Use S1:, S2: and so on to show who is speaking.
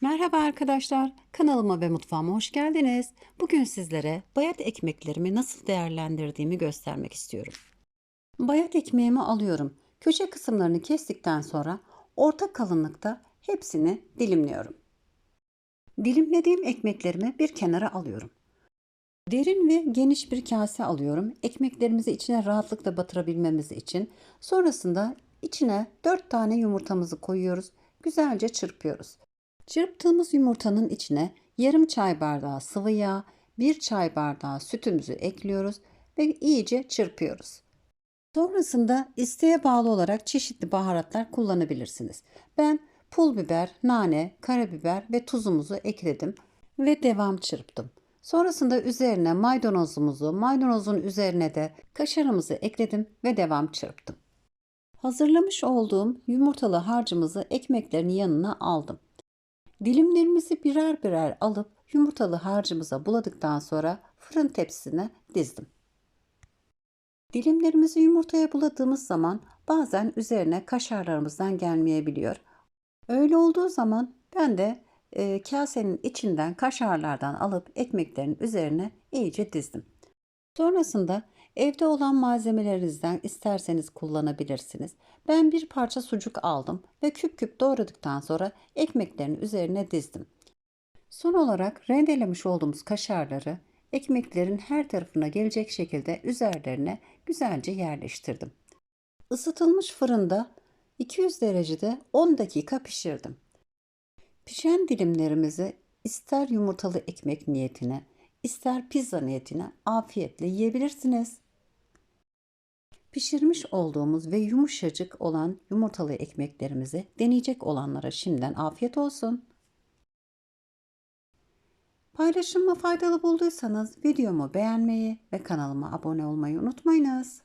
S1: Merhaba arkadaşlar, kanalıma ve mutfağıma hoş geldiniz. Bugün sizlere bayat ekmeklerimi nasıl değerlendirdiğimi göstermek istiyorum. Bayat ekmeğimi alıyorum. Köşe kısımlarını kestikten sonra orta kalınlıkta hepsini dilimliyorum. Dilimlediğim ekmeklerimi bir kenara alıyorum. Derin ve geniş bir kase alıyorum. Ekmeklerimizi içine rahatlıkla batırabilmemiz için. Sonrasında içine 4 tane yumurtamızı koyuyoruz. Güzelce çırpıyoruz. Çırptığımız yumurtanın içine yarım çay bardağı sıvı yağ, bir çay bardağı sütümüzü ekliyoruz ve iyice çırpıyoruz. Sonrasında isteğe bağlı olarak çeşitli baharatlar kullanabilirsiniz. Ben pul biber, nane, karabiber ve tuzumuzu ekledim ve devam çırptım. Sonrasında üzerine maydanozumuzu, maydanozun üzerine de kaşarımızı ekledim ve devam çırptım. Hazırlamış olduğum yumurtalı harcımızı ekmeklerin yanına aldım. Dilimlerimizi birer birer alıp yumurtalı harcımıza buladıktan sonra fırın tepsisine dizdim. Dilimlerimizi yumurtaya buladığımız zaman bazen üzerine kaşarlarımızdan gelmeyebiliyor. Öyle olduğu zaman ben de e, kasenin içinden kaşarlardan alıp ekmeklerin üzerine iyice dizdim. Sonrasında evde olan malzemelerinizden isterseniz kullanabilirsiniz. Ben bir parça sucuk aldım ve küp küp doğradıktan sonra ekmeklerin üzerine dizdim. Son olarak rendelemiş olduğumuz kaşarları ekmeklerin her tarafına gelecek şekilde üzerlerine güzelce yerleştirdim. Isıtılmış fırında 200 derecede 10 dakika pişirdim. Pişen dilimlerimizi ister yumurtalı ekmek niyetine, ister pizza niyetine afiyetle yiyebilirsiniz. Pişirmiş olduğumuz ve yumuşacık olan yumurtalı ekmeklerimizi deneyecek olanlara şimdiden afiyet olsun. Paylaşımı faydalı bulduysanız videomu beğenmeyi ve kanalıma abone olmayı unutmayınız.